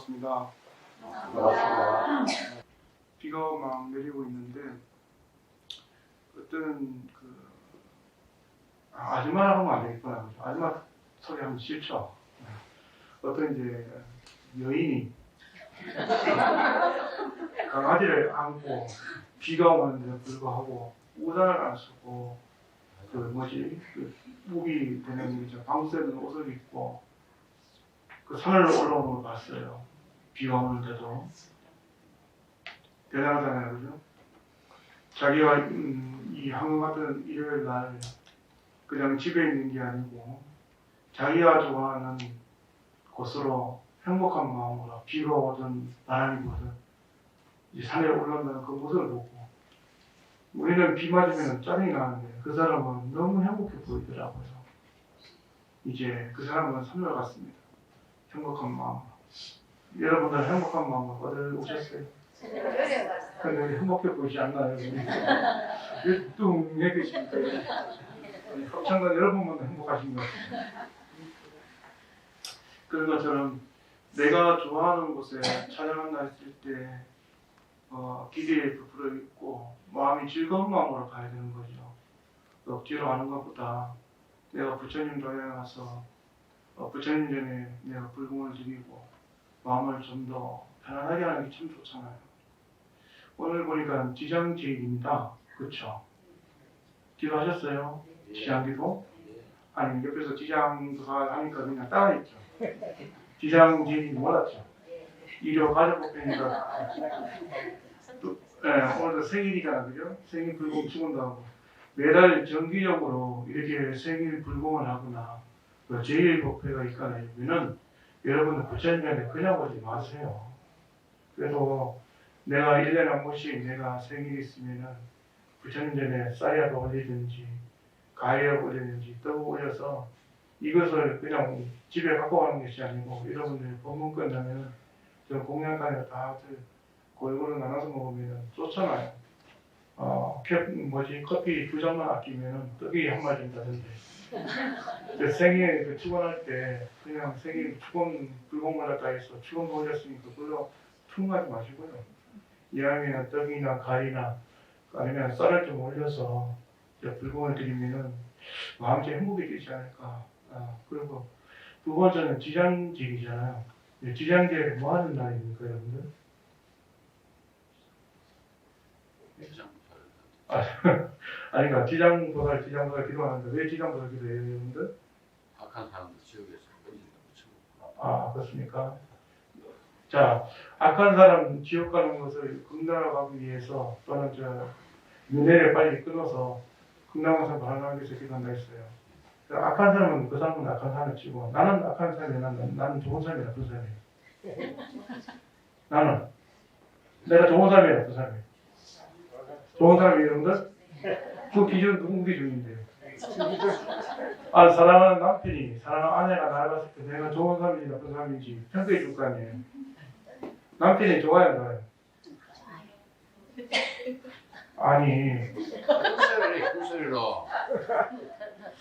반갑습니다. 반갑습니다. 비가 막 내리고 있는데 어떤 그 아, 아줌마라고 하면 안 되겠구나. 아줌마 소리 하면 싫죠. 어떤 이제 여인이 강아지를 안고 비가 오는데 불구하고 우산을 안 쓰고 그 뭐지 그 목이 되는 이제 방수되는 옷을 입고 그 산을 올라오는 걸 봤어요. 비가 오는데도 대단하잖아요, 그죠? 자기가 음, 이 한국 같은 일요일 날 그냥 집에 있는 게 아니고 자기가 좋아하는 곳으로 행복한 마음으로 비가 오든 바람이 부든 이 산에 올라온다는 그 모습을 보고 우리는 비 맞으면 짜증이 나는데 그 사람은 너무 행복해 보이더라고요. 이제 그 사람은 산으로 갔습니다. 행복한 마음. 여러분들 행복한 마음으로 어디 오셨어요? 근데 행복해 보이지 않나요? 뚱해 계십니까? 합창단 여러분만 행복하신 것 같아요. 그런 것처럼 내가 좋아하는 곳에 촬영을 했을 때 어, 기대에 부풀어 있고 마음이 즐거운 마음으로 가야 되는 거죠. 억지로 하는 것보다 내가 부처님 도에 가서 어, 부처님 전에 내가 불공을 드리고 마음을 좀 더 편안하게 하는 게 참 좋잖아요. 오늘 보니까 지장제일입니다. 그렇죠? 기도하셨어요? 지장기도? 아니 옆에서 지장도사 하니까 그냥 따라했죠. 지장제일이 몰랐죠. 일요 가족법회니까 또, 예, 오늘도 생일이잖아, 그죠? 생일 불공 축원다고 매달 정기적으로 이렇게 생일 불공을 하거나 그 제일 법회가 있거나 이러면은 여러분들 부처님한테 그냥 오지 마세요. 그래도 내가 1년에 한 번씩 내가 생일이 있으면은 부처님 전에 쌀이라도 올리든지 가위라도 올리든지 떡을 올려서 이것을 그냥 집에 갖고 가는 것이 아니고 여러분들 법문 끝나면은 저 공양간에 다들 골고루 나눠서 먹으면 좋잖아요. 어, 캡, 뭐지 커피 두 잔만 아끼면은 떡이 한 마리 준다던데. 그 생일 그 축원할 때 그냥 생일 축원 불공을 갖다 해서 축원 올렸으니까 그걸로 충하지 마시고요. 이왕이나 떡이나 가리나 아니면 쌀을 좀 올려서 불공을 드리면은 마음이 행복해지지 않을까. 아, 그리고 두 번째는 지장질이잖아요. 네, 지장질 뭐 하는 날입니까, 여러분들? 아, 아니, 그러니까 지장보살, 지장보살 기도하는데 왜 지장보살 기도해요, 여러분들? 악한 사람들 아, 그렇습니까? 자, 악한 사람 지옥 가는 것을 극락하기 위해서 또는 저 윤회를 빨리 끊어서 극락에서 발언하기 위해서 기도한다 했어요. 그 악한 사람은 그 사람은 악한 사람을 치고 나는 악한 사람이 나는, 나는 좋은 사람이 나쁜 사람이에요. 나는 내가 좋은 사람이 나쁜 사람이에요. 좋은 사람이 여러분들? 그 기준 누구 기준인데요? 아, 사랑하는 남편이, 사랑하는 아내가 나를 봤을 때 내가 좋은 사람인지 나쁜 사람인지 평가해 줄 거 아니에요. 남편이 좋아요, 안 좋아요? 아니, 구슬이 구슬로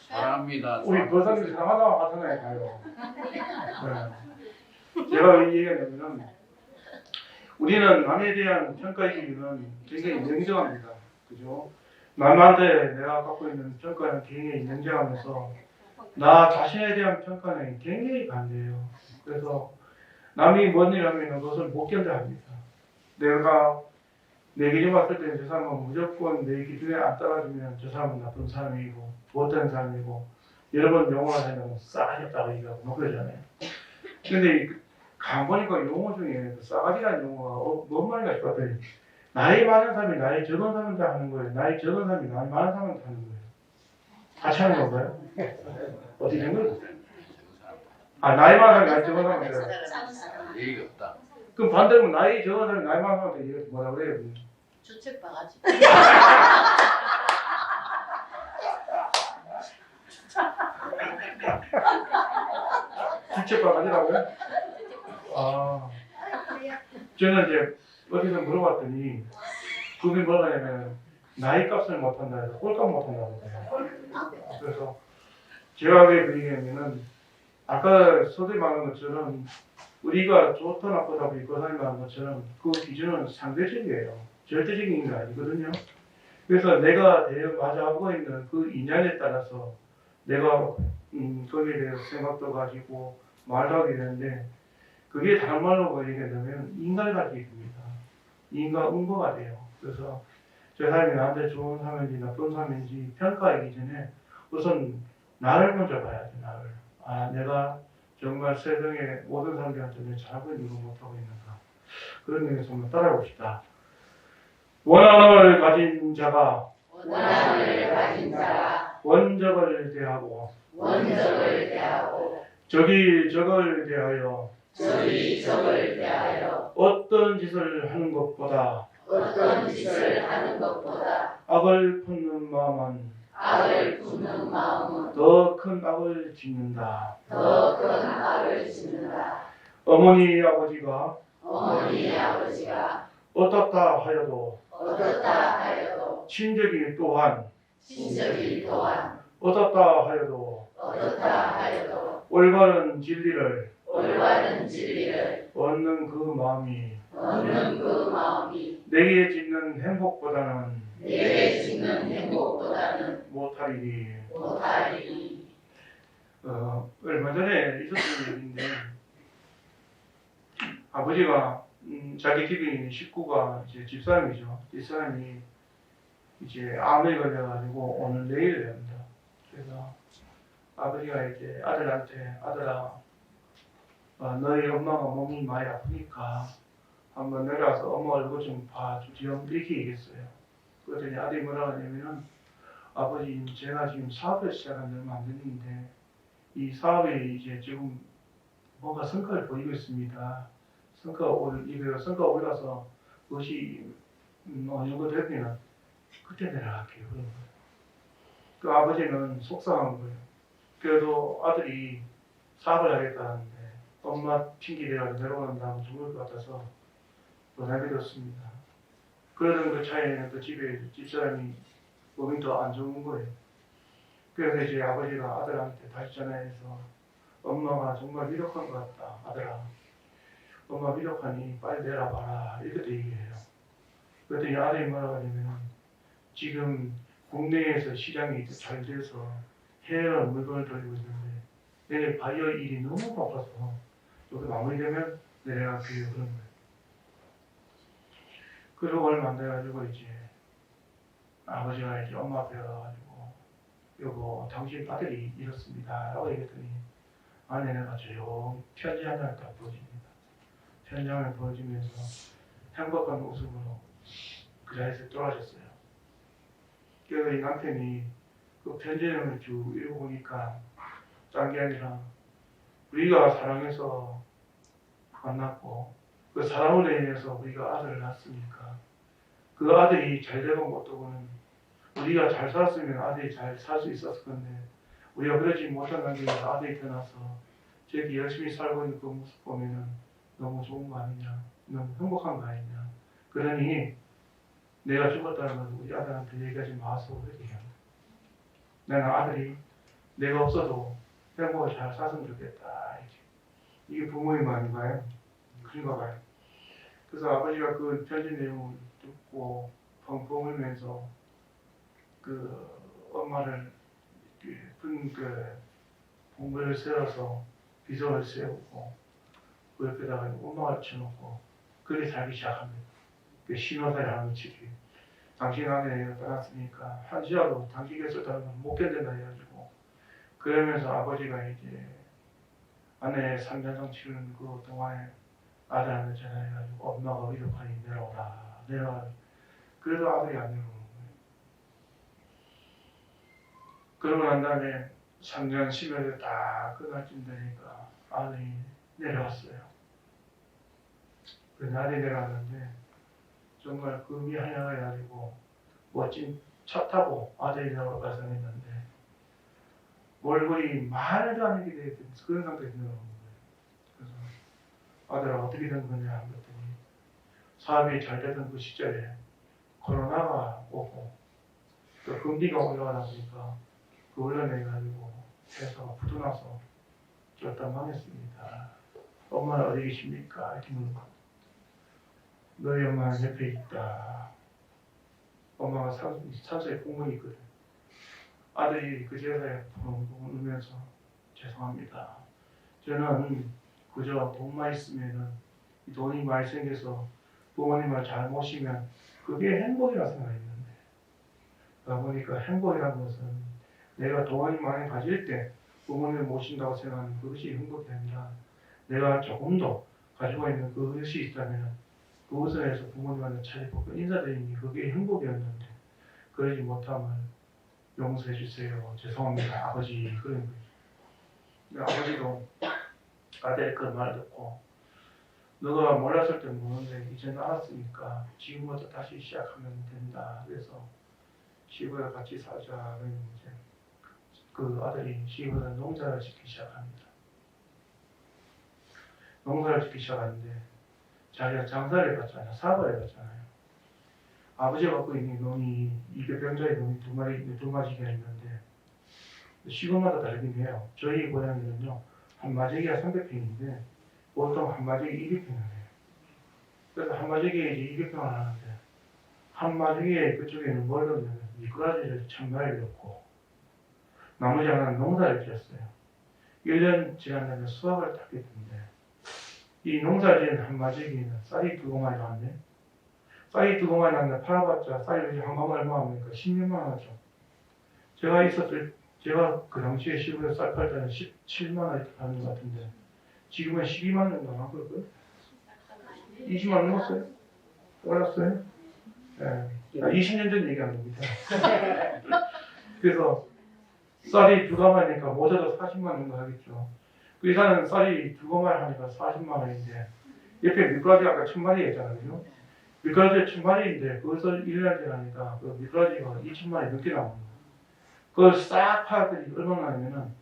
사랑합니다 우리 거사님이 사랑하다고 하잖아요, 가요. 네. 제가 왜 얘기하냐면은, 우리는 남에 대한 평가의 기준은 굉장히 냉정합니다. 그죠? 남한테 내가 갖고 있는 평가는 굉장히 냉정하면서, 나 자신에 대한 평가는 굉장히 반대예요. 그래서 남이 뭔 일 하면 그것을 못 견뎌 합니다. 내가 내 기준 봤을 때저 사람은 무조건 내 기준에 안 따라주면 저 사람은 나쁜 사람이고 못된 사람이고 여러 번 용어를 하면 싸가지 없다고 얘기하고 뭐 그러잖아요. 근데 이- 가만 보니까 용어 중에 그 싸가지라는 용어가 어, 뭔 말인가 싶었더니 나이 많은 사람이 나이 적은 사람한테 하는 거예요. 나이 적은 사람이 나이 많은 사람한테 하는 거예요. 같이 하는 건가요? 어떻게 된 거예요? 아 나이 많은 사람이 나이 적은 사람한테. 예의가 없다 그럼 반대로 나이 적은 사람이 나이 많은 사람한테 얘기 뭐라 그래요? 주책 봐가지고 직접 가지라고요? 아 저는 이제 어디서 물어봤더니 그게 뭐냐면 나이 값을 못한다 해서 꼴값 못한다 고 그래요. 그래서 제가 왜 그 얘기냐면은 아까 소리 말한 것처럼 우리가 좋다 나쁘다 믿고 살면 것처럼 그 기준은 상대적이에요. 절대적인 게 아니거든요. 그래서 내가 맞아하고 있는 그 인연에 따라서 내가 음, 거기에 대해서 생각도 가지고 말도 하게 되는데 그게 다른 말로 얘기하면 인간관계 됩니다. 인간응보가 돼요. 그래서 저 사람이 나한테 좋은 사람인지 나쁜 사람인지 평가하기 전에 우선 나를 먼저 봐야지 나를. 아 내가 정말 세상의 모든 사람들한테 내 잘하고 있는 거 못하고 있는가 그런 면에서 한번 따라해봅시다. 원한을 가진 자가 원한을 가진 자가 원적을 대하고 원적을 대하고 적이 적을 대하여 적이 적을 대하여 어떤 짓을 하는 것보다 어떤 짓을 하는 것보다 악을 품는 마음은 악을 품는 마음은 더 큰 악을 짓는다. 더 큰 악을 짓는다. 어머니 아버지가 어머니 아버지가 어떻다 하여도 어떻다 하여도 친족이 또한 친척이 또한 어떻다 하여도 어떻다 하여도 올바른 진리를 올바른 진리를 얻는 그 마음이 얻는 그 마음이 내게 짓는 행복보다는 내게 짓는 행복보다는 못하리니 못하리니 어, 얼마 전에 있었던 일인데 아버지가 음, 자기 있는 식구가 이제 집사람이죠. 집사람이 이제 암에 걸려가지고 오늘 내일 됩니다. 그래서 아버지가 이제 아들한테 아들아 어, 너희 엄마가 몸이 많이 아프니까 한번 내려와서 엄마 얼굴 좀 봐, 좀 이렇게 얘기했어요. 그랬더니 아들이 뭐라 하냐면은 아버지 제가 지금 사업을 시작한 지 얼마 안 됐는데 이 사업에 이제 지금 뭔가 성과를 보이고 있습니다. 성과 올 이거 성과 올라서 그것이 음, 어느 정도 되면 그때 내려갈게요. 그 아버지는 속상한 거예요. 그래도 아들이 사업을 하겠다는데 엄마 핑계 대가지고 내려간다고 죽을 것 같아서 보내드렸습니다. 그러던 그 차에는 또 집에 집사람이 몸이 더 안 좋은 거예요. 그래서 이제 아버지가 아들한테 다시 전화해서 엄마가 정말 위력한 것 같다 아들아 엄마 위력하니 빨리 내려봐라 이렇게 얘기해요 그랬더니 아들이 뭐라고 하냐면 지금 국내에서 시장이 잘 돼서 해외로 물건을 돌리고 있는데 내일 바이오 일이 너무 바빠서 여기 마무리되면 내려갈게요 그런 거예요. 안 돼가지고 이제 아버지가 이제 엄마 앞에 가가지고 여보 당신 아들이 이렇습니다. 라고 얘기했더니 아내가 조용 편지 한 장을 딱 보여줍니다. 편지 한 장을 보여주면서 행복한 웃음으로 그 자리에서 돌아가셨어요. 그래서 이 남편이 그 편지 내용을 쭉 읽어보니까 딴 게 아니라 우리가 사랑해서 만났고 그 사랑으로 인해서 우리가 아들을 낳았으니까? 그 아들이 잘 되는 것도는 우리가 잘 살았으면 아들이 잘 살 수 있었을 건데 우리가 그러지 못한 관계에서 아들이 태어나서 저렇게 열심히 살고 있는 그 모습 보면은 너무 좋은 거 아니냐 너무 행복한 거 아니냐. 그러니 내가 죽었다는 걸 우리 아들한테 얘기하지 마소 그렇게 나는 아들이 내가 없어도 행복을 잘 살았으면 좋겠다 이게, 부모의 마음인가요? 그런가 봐요 그래서 아버지가 그 편지 내용을 듣고 펑펑 울면서 그 엄마를 그그 봉을 세워서 비석을 세우고 그 옆에다가 엄마가 쳐놓고 그렇게 살기 시작합니다. 그 신호사를 하는 치기. 당신 아내가 떠났으니까 한 시라도 당신 곁에 못 견딘다 해가지고 그러면서 아버지가 이제 아내 삼년성 치르는 그 동안에 아들한테 전화해가지고 엄마가 위력하니 내려오라 내려와 그래도 아들이 안 내려오는 거예요. 그러고 난 다음에 3년 10일에 딱 끝날쯤 되니까 아들이 내려왔어요. 그 날이 내려왔는데 정말 금이 하나가 가지고 멋진 차 타고 아들이 내려가서 했는데 얼굴이 말도 안 되게 되는 그런 상태에서 내려오는 거예요. 그래서 아들아 어떻게 된 거냐 그랬더니 사업이 잘 되던 그 시절에 코로나가 오고 또 금리가 올라가다 보니까 그 올려내 가지고 회사가 부도나서 쫄딱 망했습니다. 엄마는 어디 계십니까? 이렇게 물어봐. 너희 엄마는 옆에 있다. 엄마가 공무이 있거든. 아들이 그 펑펑 울면서 죄송합니다. 저는 그저 돈만 있으면은 이 돈이 많이 생겨서 부모님을 잘 모시면 그게 행복이라 생각했는데 그러다 보니까 행복이라는 것은 내가 돈이 많이 가질 때 부모님을 모신다고 생각하는 그것이 행복이 아니라 내가 조금 더 가지고 있는 그것이 있다면 그것을 해서 부모님한테 인사드리는 게 그게 행복이었는데 그러지 못함을 용서해 주세요. 죄송합니다. 아버지 그런 거죠. 아버지도 아들의 그 말을 듣고 너가 몰랐을 때 모르는데 이제는 알았으니까 지금부터 다시 시작하면 된다. 그래서 시부랑 같이 살자. 그러면 이제 그 아들이 시부랑 농사를 짓기 시작합니다. 농사를 짓기 시작하는데 자기가 장사를 해봤잖아요. 사업을 해봤잖아요. 아버지가 갖고 있는 논이 200병짜리 논이 두 마리, 두 마지가 있는데 시골마다 다르긴 해요. 저희 고향에는요, 한 마지기가 300평인데 보통 한 마지기 200평을 해요. 그래서 한 마지기에 이제 200평을 하는데 한 마지기에 그쪽에는 뭘 넣냐면 미꾸라지를 천 마리를 넣고 나머지 하나는 농사를 지었어요. 1년 지난 다음에 수확을 딱 했는데 이 농사를 지은 한 마지기는 쌀이 두 공만이 나왔네. 쌀이 두 공만이 나왔는데 팔아봤자 쌀이 한 공만 얼마 합니까? 16만 원 하죠. 제가 있었을 제가 그 당시에 시골에 쌀 팔 때는 17만 원 이렇게 하는 것 같은데 지금은 12만 원 정도 나올 거고요. 20만 원 넘었어요? 올랐어요? 예. 아, 20년 전 얘기하는 겁니다. 그래서 쌀이 두 가마니까 모자도 40만 원 하겠죠. 그 이사는 쌀이 두 가마를 하니까 40만 원인데 옆에 미꾸라지 아까 천 마리 했잖아요. 그죠? 미꾸라지 천 마리인데 그것을 1년 지나니까 그 미꾸라지가 2천 마리 넘게 나오는 거예요. 그걸 싹 파더니 얼마나 하냐면은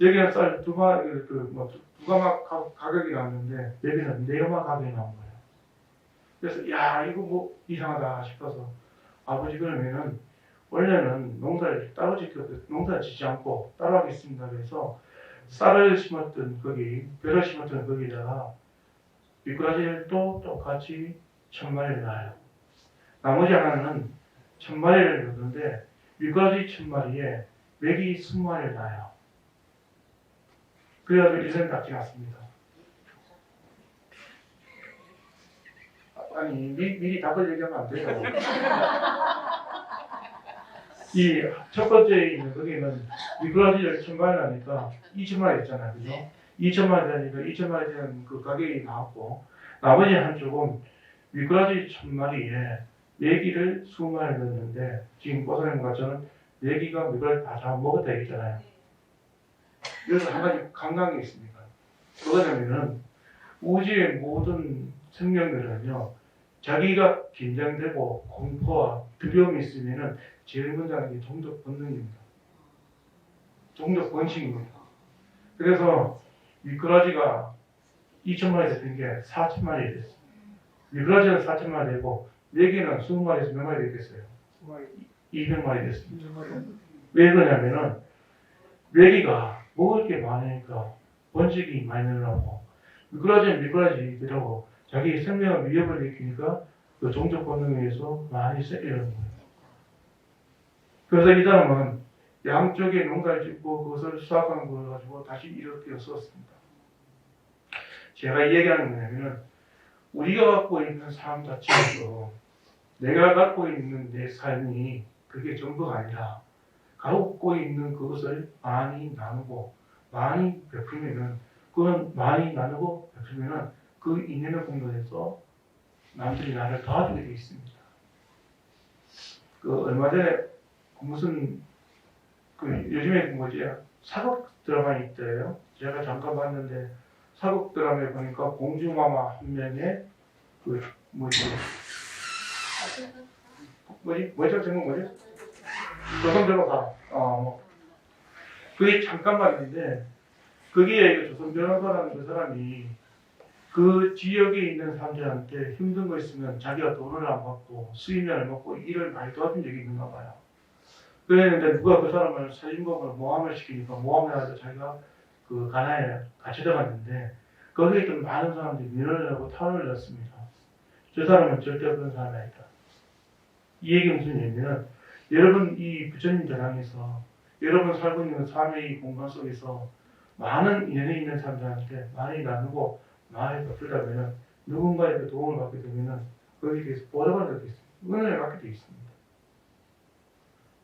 여기는 쌀 두 마리 그뭐 두 가마 가, 가격이 나왔는데 여기는 네 가마 가격이 나온 거예요. 그래서 야 이거 뭐 이상하다 싶어서 아버지 그러면은 원래는 농사를 따로 짓고 농사를 짓지 않고 따로 하겠습니다. 그래서 쌀을 심었던 거기 벼를 심었던 거기다가 미꾸라지를 또 똑같이 천 마리를 낳아요. 나머지 하나는 천 마리를 넣는데 미꾸라지 천 마리에 맥이 스무 마리를 낳아요. 그래가지고 일생 딱 지났습니다. 아니 미, 미리 답을 얘기하면 안 돼요. 이 첫 번째 있는 거기는 미꾸라지를 천마리 하니까 2천마리 했잖아요. 그죠? 2천마리 하니까 2천마리 되는 그 가격이 나왔고 나머지 한쪽은 미꾸라지 천마리에 내기를 20마리 넣었는데 지금 보사님 것처럼 내기가 미꾸라지 다 잡아먹었다 했잖아요. 여기서 한 가지 강강이 있습니다. 그거냐면은 우주의 모든 생명들은요 자기가 긴장되고 공포와 두려움이 있으면은 제일 먼저 하는 게 종족 본능입니다. 종족 본식입니다. 그래서 미꾸라지가 2천마리 됐던 게 4천마리 됐어요. 미꾸라지는 4천마리 되고 메기는 20마리에서 몇 마리 됐겠어요? 200마리 됐습니다. 왜 그러냐면은 메기가 먹을 게 많으니까 번식이 많이 늘어나고 미꾸라지는 미꾸라지더라고 자기 생명을 위협을 느끼니까 그 종족 본능에 의해서 많이 세이는 거예요. 그래서 이 사람은 양쪽에 농사를 짓고 그것을 수확한 걸 가지고 다시 이렇게 썼습니다. 제가 얘기하는 거냐면은 우리가 갖고 있는 삶 자체에서 내가 갖고 있는 내 삶이 그게 전부가 아니라 갖고 있는 그것을 많이 나누고 많이 베풀면은 그건 많이 나누고 베풀면은 그 인연의 공동에서 남들이 나를 도와주게 되어 있습니다. 그 얼마 전에 무슨 그 요즘에 뭐지 사극 드라마 있대요. 제가 잠깐 봤는데 사극 드라마에 보니까 공주마마 한 명의 그 뭐지? 뭐지? 뭐죠? 제목 뭐지 조선 변호사 어 그게 잠깐만 있는데 거기에 그 조선 변호사라는 그 사람이 그 지역에 있는 사람들한테 힘든 거 있으면 자기가 돈을 안 받고 수임료를 먹고 일을 많이 도와준 적이 있는가 봐요. 그랬는데 누가 그 사람을 살인범을 모함을 시키니까 모함을 해서 자기가 그 가나에 같이 들어갔는데 거기에 있던 많은 사람들이 민원을 하고 탄원을 냈습니다. 저 사람은 절대 그런 사람이 아니다. 이 얘기는 무슨 얘기냐면 여러분 이 부처님 대상에서 여러분 살고 있는 삶의 이 공간 속에서 많은 인연이 있는 사람들한테 많이 나누고 많이 베풀다면 누군가에게 도움을 받게 되면 거기에 대해서 보답을 받게 있습니다. 은혜를 받게 되어 있습니다.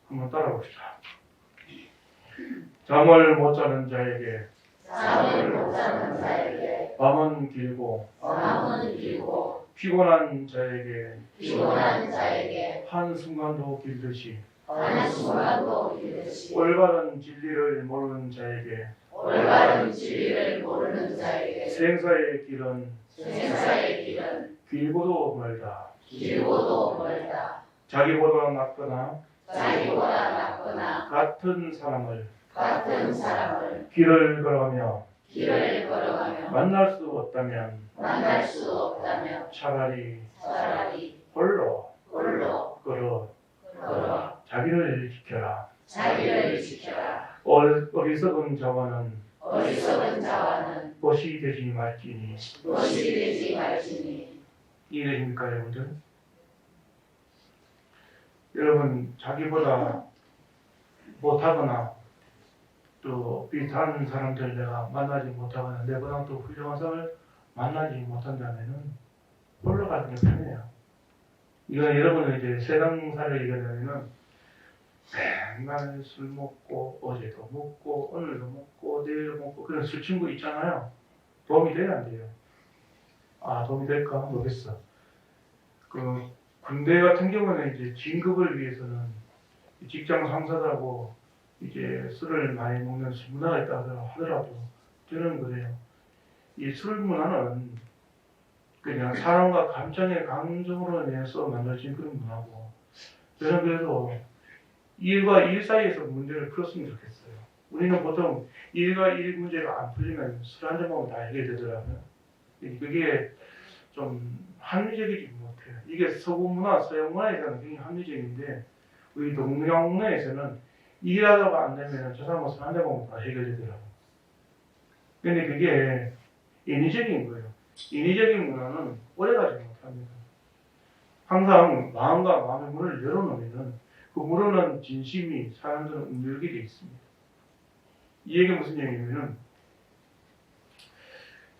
한번 따라 봅시다. 잠을 못 자는 자에게 잠을 못 자는 자에게 밤은 길고 밤은 길고 피곤한 자에게 피곤한 자에게 한 순간도 길듯이 한 순간도 길듯이 올바른 진리를 모르는 자에게 올바른 진리를 모르는 자에게 생사의 길은 생사의 길은 길고도 멀다. 길고도 멀다. 자기보다 낫거나 자기보다 낫거나 같은 사람을 같은 사람을 길을 걸어가며 길을 걸어가며 만날 수 없다면 만날 수 없다면 차라리 차라리 홀로 홀로 걸어 걸어 자기를 지켜라. 자기를 지켜라. 어- 어리석은 자와는 어리석은 자와는 것이 되지 말지니 못이 되지 말지니 이해되십니까 여러분들? 여러분 자기보다 못하거나 또 비슷한 사람들 내가 만나지 못하거나 내보다 또 훌륭한 사람을 만나지 못한다면은 홀로 가는 게 편해요. 이건 여러분은 이제 세상사를 얘기하면은 맨날 술 먹고 어제도 먹고 오늘도 먹고 내일도 먹고 그런 술 친구 있잖아요. 도움이 돼야 안 돼요? 아 도움이 될까 모르겠어. 그 군대 같은 경우는 이제 진급을 위해서는 직장 상사들하고 이제 술을 많이 먹는 술 문화가 있다 하더라도 저는 그래요. 이 술 문화는 그냥 사람과 감정의 감정으로 인해서 만들어진 그런 문화고 저는 그래도 일과 일 사이에서 문제를 풀었으면 좋겠어요. 우리는 보통 일과 일 문제가 안 풀리면 술 한 잔 먹으면 다 해결되더라고요. 그게 좀 합리적이지 못해요. 이게 서구 문화, 서양 문화에서는 굉장히 합리적인데 우리 동양 문화에서는 일하다가 안 되면 저 사람은 술 한잔 먹으면 다 해결되더라고요. 근데 그게 인위적인 거예요. 인위적인 문화는 오래가지 못합니다. 항상 마음과 마음의 문을 열어놓으면 그 문은 진심이 사람들은 열게 돼 있습니다. 이 얘기 무슨 얘기냐면은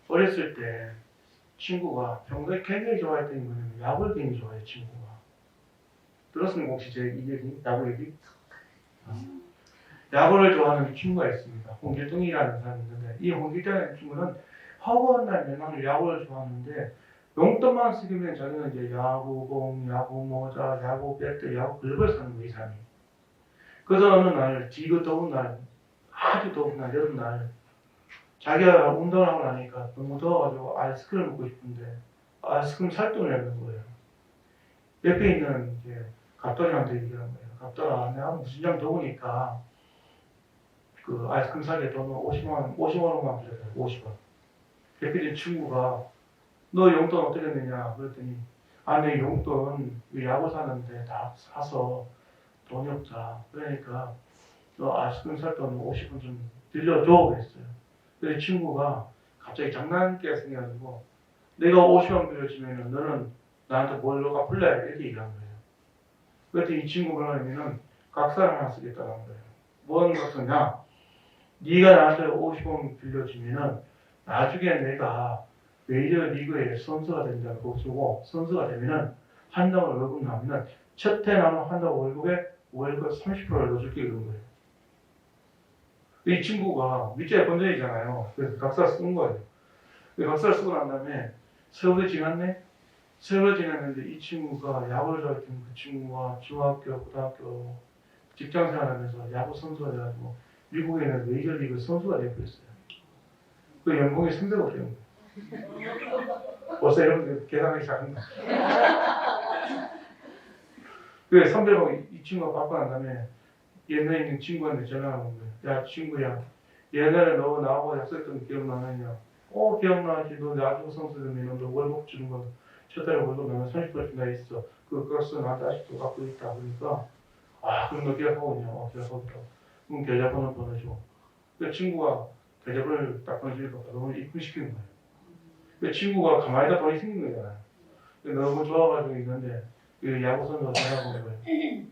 어렸을 때 친구가 평소에 굉장히 좋아했던 게 뭐냐면 야구를 굉장히 좋아해요 친구가 들었습니까 혹시 제 이 얘기? 야구 얘기? 야구를 좋아하는 친구가 있습니다 홍길동이라는 사람이 있는데 이 홍길동이라는 친구는 허구한 날 맨날 야구를 좋아하는데 용돈만 쓰기면 자기는 이제 야구공, 야구 모자, 야구 배트, 야구 글을 사는 거이 사람이 그래서 어느 날 지그 더운 날 아주 더운 날 여름 날 자기가 운동을 하고 나니까 너무 더워가지고 아이스크림 먹고 싶은데 아이스크림 살 돈을 내는 거예요. 옆에 있는 이제 갑돌이한테 얘기하는 거예요. 갑돌아, 내가 무슨 장 더우니까 그 아이스크림 사게 돈 50만 원, 50만 원만 빌려줘, 50원. 옆에 있는 친구가 너 용돈 어떻게 내냐 그랬더니 아내 용돈 이 야구 사는데 다 사서 돈이 없다. 그러니까 너 아이스크림 살 돈 50원 좀 빌려줘 그랬어요. 그 친구가 갑자기 장난기가 생겨가지고 내가 50원 빌려주면 너는 나한테 뭘로 갚을래? 이렇게 얘기한 거예요. 그랬더니 이 친구 뭐냐면은 각서를 하나 쓰겠다는 거예요. 뭔 각서냐? 네가 나한테 50원 빌려주면은 나중에 내가 메이저 리그의 선수가 된다고 쓰고 선수가 되면은 한 달 월급 나오면은 첫 해 나는 한 달 월급에 월급 30%를 넣어줄게 그런 거예요. 이 친구가 밑에 건전이잖아요. 그래서 각서 쓴 거예요. 그 각서를 쓰고 난 다음에 세월이 지났네? 세월이 지났는데 이 친구가 야구를 좋아했던 그 친구가 중학교, 고등학교 직장 생활하면서 야구 선수가 돼가지고 미국에 있는 메이저리그 선수가 되어버렸어요. 그 연봉이 300억 되는 거예요. 벌써 여러분들 계산하기 시작한다. 그 300억 이 친구가 받고 난 다음에 옛날에 있는 친구한테 전화가 온 거예요. 야 친구야 옛날에 너 나하고 약속했던 거 기억나느냐? 어 기억나지. 너 야구 선수 되면 너 월급 주는 거 월급 나면 30% 준다 했어. 그 값은 나한테 아직도 갖고 있다. 그러니까 아 그럼 너 기억하고 있냐? 어 있다. 그럼 계좌번호 보내줘. 그 친구가 계좌번호를 딱 보내주니까 너무 입금시키는 거예요. 그 친구가 가만히 있다 돈이 생긴 거잖아요. 너무 좋아가지고 있는데 그 야구 선수가 전화 온 거예요.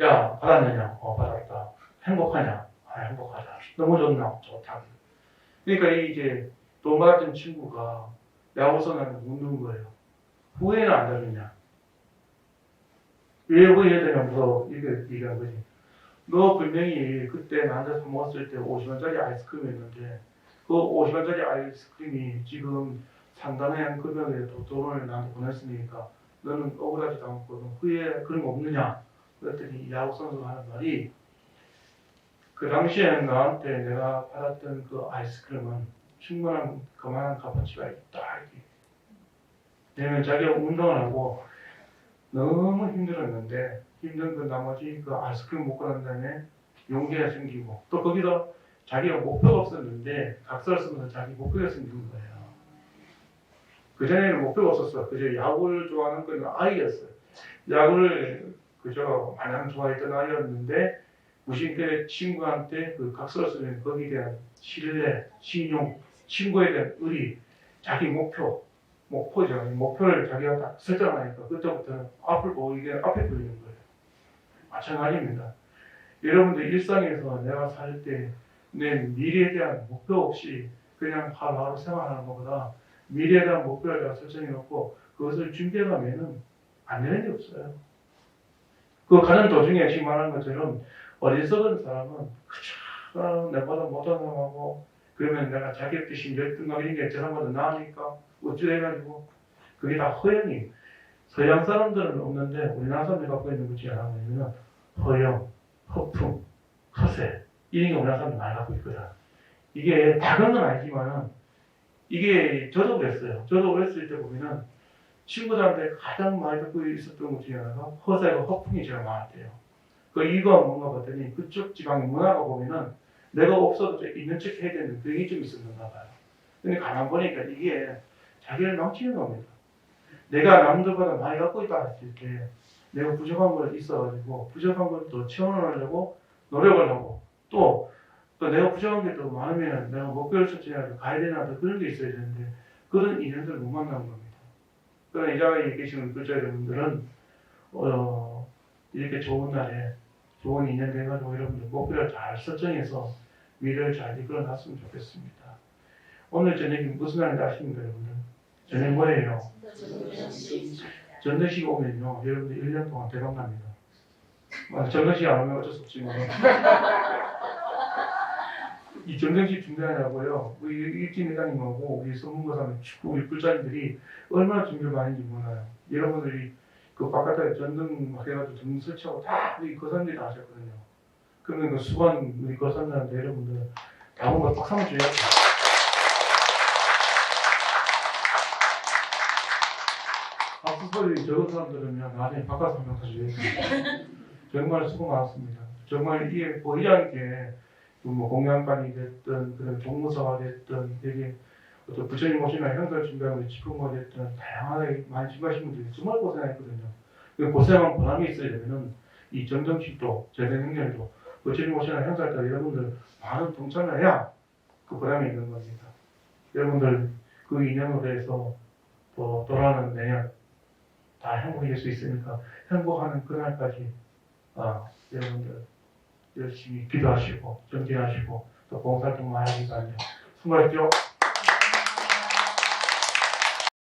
야 받았느냐? 어 받았다. 행복하냐? 아 행복하다. 너무 좋나? 좋다. 그러니까 이 이제 돈 받았던 친구가 야구 선수한테 묻는 거예요. 후회는 안 되느냐? 왜 후회되냐면서 이게 얘기한 거지. 너 분명히 그때 나한테 사 먹었을 때 50원짜리 아이스크림이었는데 그 50원짜리 아이스크림이 지금 상당한 금액의 또 돈을 나한테 보냈으니까 너는 억울하지도 않고 너 후회 그런 거 없느냐? 그랬더니 야구 선수가 하는 말이 그 당시에 나한테 내가 받았던 그 아이스크림은 충분한 그만한 값어치가 있다. 왜냐면 자기가 운동을 하고 너무 힘들었는데 힘든 그 나머지 그 아이스크림 먹고 난 다음에 용기가 생기고 또 거기다 자기가 목표가 없었는데 각서를 쓰면서 자기 목표가 생긴 거예요. 그전에는 목표가 없었어. 그저 야구를 좋아하는 건 아이였어요. 야구를 그저 마냥 좋아했던 아이였는데 무심결에 친구한테 그 각서를 쓰면 거기에 대한 신뢰, 신용, 친구에 대한 의리, 자기 목표, 목표죠. 목표를 자기가 딱 설정하니까 그때부터는 앞을 보고 이게 앞에 보이는 거예요. 마찬가지입니다. 여러분들 일상에서 내가 살 때 내 미래에 대한 목표 없이 그냥 하루하루 생활하는 것보다 미래에 대한 목표를 내가 설정해 놓고 그것을 준비해가면은 안 되는 게 없어요. 그 가는 도중에 지금 말하는 것처럼 어리석은 사람은 그저 아, 내보다 못한 사람하고 그러면 내가 자기 뜻이 열등감 이런 게 저런보다 나으니까 어찌해가지고. 그게 다 허영이. 서양 사람들은 없는데 우리나라 사람들이 갖고 있는 것이 뭐냐면 허영, 허풍, 허세. 이런 게 우리나라 사람들이 많이 갖고 있거든. 이게 작은 건 아니지만 이게 저도 그랬어요. 저도 어렸을 때 보면은 친구들한테 가장 많이 듣고 있었던 것 중에 하나가 허세가 허풍이 제일 많았대요. 그 이유가 뭔가 봤더니 그쪽 지방의 문화가 보면은 내가 없어도 좀 있는 척 해야 되는 그게 좀 있었는가 봐요 근데 가만 보니까 이게 자기를 넘치는 겁니다. 내가 남들보다 많이 갖고 있다 했을 때 내가 부족한 걸 있어가지고 부족한 걸 또 채워넣으려고 노력을 하고 또, 또 내가 부족한 게 또 많으면 내가 목표를 설정해서 가야 되나 더 그런 게 있어야 되는데 그런 인연들을 못 만나는 겁니다. 그러나 이 자리에 계시는 글자 여러분들은 어, 이렇게 좋은 날에 좋은 인연 돼가지고 여러분들 목표를 잘 설정해서 미래를 잘 이끌어 놨으면 좋겠습니다. 오늘 저녁이 무슨 날인지 아십니까 여러분들? 저녁 뭐예요? 전도식 오면요 여러분들 1년 동안 대박 납니다 아, 전도식 안 오면 어쩔 수 없지만 이 전도식 준비하냐고요 우리 일진 회장님하고 우리 성문고사님 우리 불자님들이 얼마나 준비를 많이 했는지 몰라요 여러분들이 그 바깥에 전등 막 해가지고 전등 설치하고 다 우리 거사님들이 다 하셨거든요 그러면 그 수고한 우리 거사님들한테 여러분들 다 뭔가 박수 한번 줘야죠 박수 소리 적은 사람들은 나중에 바깥 한명 사줘야지. 정말 수고 많았습니다. 정말 이게 보이지 않게 뭐 공양반이 됐든 그런 종무사가 됐든 여기 어떤 부처님 오시나 행사를 준비하고 집회가 됐든 다양하게 많이 준비하신 분들이 정말 고생했거든요. 그 고생한 보람이 되면은 이 전정식도 재생행정도 부처님 오시나 행사할 때 여러분들 많은 동참을 해야 그 보람이 있는 겁니다. 여러분들 그 인연으로 해서 또 돌아오는 내년 다 행복해질 수 있으니까 행복하는 그날까지 아, 여러분들 열심히 기도하시고 정진하시고 또 봉사활동 많이 하니까요. 수고하십시오.